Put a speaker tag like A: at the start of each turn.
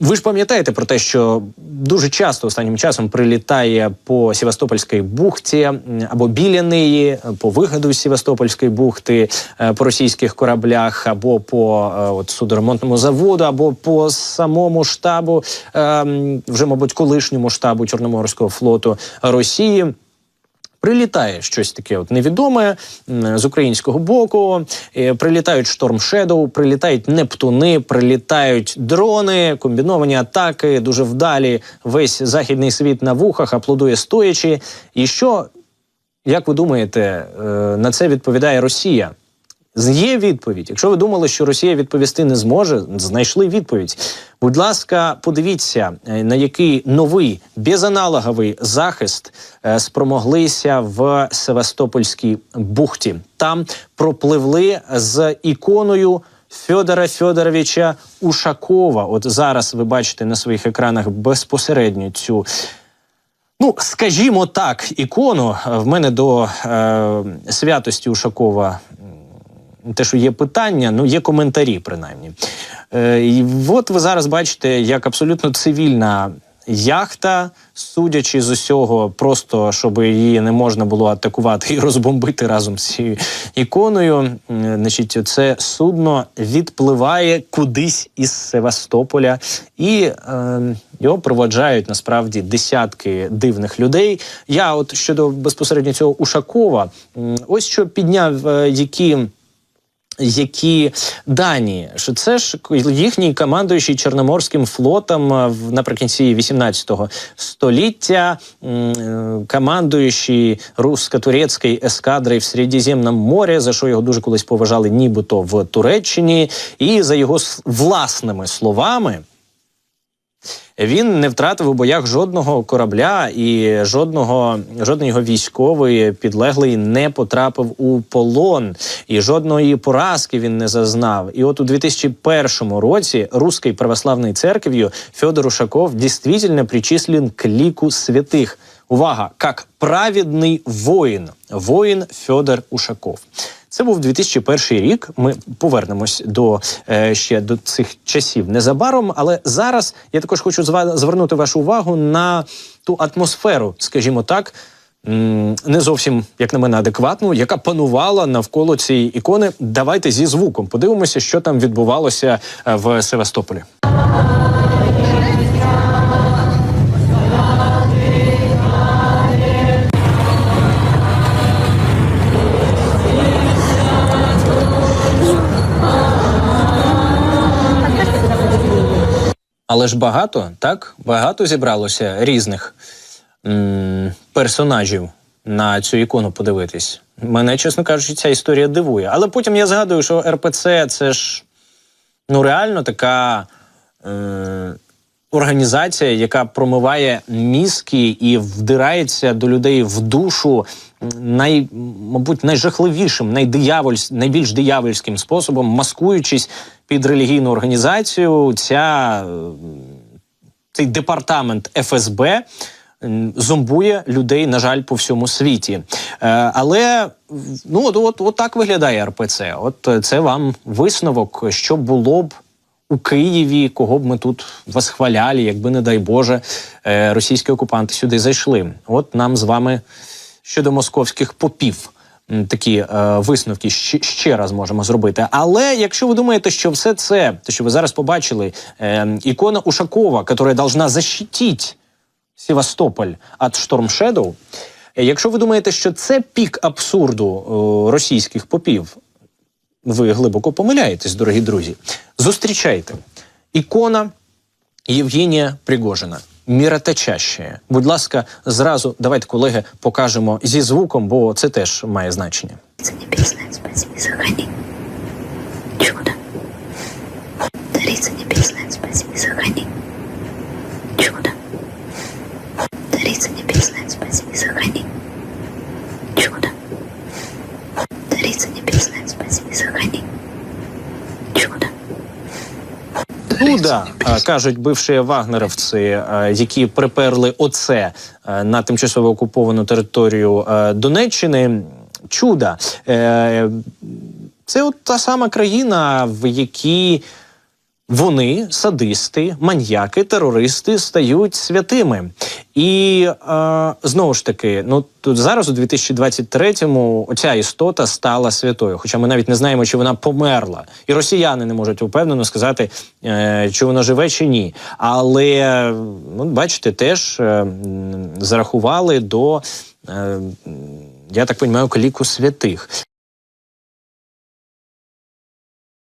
A: Ви ж пам'ятаєте про те, що дуже часто останнім часом прилітає по Севастопольській бухті або біля неї, по виходу з Севастопольської бухти, е, по російських кораблях, або по е, от, судоремонтному заводу, або по самому штабу, е, вже мабуть, колишньому штабу Чорноморського флоту Росії. Прилітає щось таке от невідоме з українського боку. Е, Прилітають Шторм Шедоу, прилітають Нептуни, прилітають дрони, комбіновані атаки, дуже вдалі. Весь західний світ на вухах аплодує стоячи. І що, як ви думаєте, е, на це відповідає Росія? Є відповідь. Якщо ви думали, що Росія відповісти не зможе, знайшли відповідь. Будь ласка, подивіться, е, на який новий безаналоговий захист е, спромоглися в Севастопольській бухті. Там пропливли з іконою. Федора Федоровича Ушакова. От зараз ви бачите на своїх екранах безпосередньо цю Ну, скажімо так, ікону в мене до е, святості Ушакова. Те, що є питання, ну є коментарі, принаймні. Е, і от ви зараз бачите, як абсолютно цивільна яхта, судячи з усього, просто щоб її не можна було атакувати і розбомбити разом з цією іконою. м, Значить, це судно відпливає кудись із Севастополя, і е, його проводжають насправді десятки дивних людей. Я, от щодо безпосередньо цього Ушакова, ось що підняв е, які які дані, що це ж їхній командуючий Чорноморським флотом е, наприкінці 18 століття, е, командуючий русско-турецької ескадри в Середземному морі, за що його дуже колись поважали, нібито в Туреччині, і за його власними словами. Він не втратив у боях жодного корабля, і жодного жодний його військовий підлеглий не потрапив у полон, і жодної поразки він не зазнав. І от у 2001 році руський православний церков'ю Федор Ушаков дійсно причислен к ліку святих. Увага, як праведний воїн, воїн Федор Ушаков. Це був 2001 рік. Ми повернемось до е, ще до цих часів незабаром. Але зараз я також хочу звернути вашу увагу на ту атмосферу, скажімо так. Не зовсім, як на мене, адекватну, яка панувала навколо цієї ікони. Давайте зі звуком подивимося, що там відбувалося е, в Севастополі. Але ж багато, так? Багато зібралося різних м- персонажів на цю ікону подивитись. Мене, чесно кажучи, ця історія дивує. Але потім я згадую, що РПЦ це ж ну реально така е- організація, яка промиває мізки і вдирається до людей в душу най, мабуть, найжахливішим, найдиявольсь, найбільш диявольським способом, маскуючись під релігійну організацію, ця цей департамент ФСБ зомбує людей, на жаль, по всьому світі. Е, але ну от, от, от так виглядає РПЦ. От е, це вам висновок, що було б. У Києві, кого б ми тут восхваляли, якби, не дай Боже, е, російські окупанти сюди зайшли. От нам з вами щодо московських попів такі е, висновки ще, раз можемо зробити. Але якщо ви думаєте, що все це, те, що ви зараз побачили, е, ікона Ушакова, яка должна защитить Севастополь від Шторм е, якщо ви думаєте, що це пік абсурду е, російських попів, ви глибоко помиляєтесь, дорогі друзі. Зустрічайте ікона Євгенія Пригожина. Міроточаща. Будь ласка, зразу давайте, колеги, покажемо зі звуком, бо це теж має значення.
B: Це не спаси и
A: Е, кажуть бивші вагнерівці, е, які приперли оце на тимчасово окуповану територію Донеччини. Чуда. Е, Це от та сама країна, в якій вони, садисти, маньяки, терористи, стають святими. І е, знову ж таки, ну тут зараз у 2023-му оця істота стала святою. Хоча ми навіть не знаємо, чи вона померла, і росіяни не можуть упевнено сказати, е, чи вона живе чи ні. Але ну, бачите, теж е, зарахували до. е, Я так розумію, коліку святих.